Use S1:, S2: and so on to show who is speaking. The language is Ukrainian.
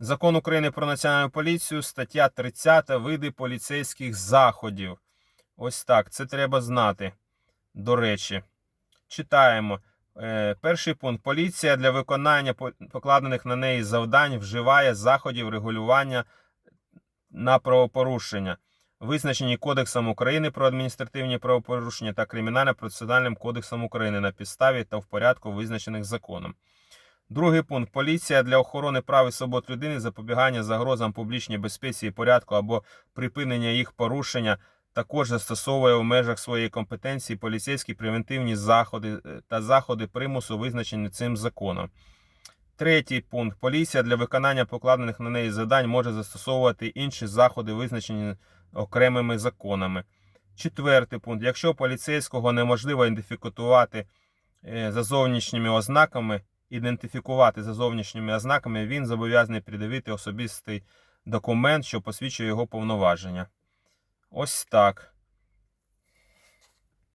S1: Закон України про національну поліцію, стаття 30 види поліцейських заходів. Ось так, це треба знати. До речі, читаємо. Е, перший пункт. Поліція для виконання покладених на неї завдань вживає заходів регулювання на правопорушення, визначені Кодексом України про адміністративні правопорушення та Кримінально-процесуальним кодексом України на підставі та в порядку, визначених законом. Другий пункт. Поліція для охорони прав і свобод людини, запобігання загрозам публічній безпеці і порядку або припинення їх порушення також застосовує у межах своєї компетенції поліцейські превентивні заходи е, та заходи примусу, визначені цим законом. Третій пункт. Поліція для виконання покладених на неї завдань може застосовувати інші заходи, визначені окремими законами. Четвертий пункт. Якщо поліцейського неможливо ідентифікувати е, за зовнішніми ознаками, ідентифікувати за зовнішніми ознаками, він зобов'язаний придивити особистий документ, що посвідчує його повноваження. Ось так.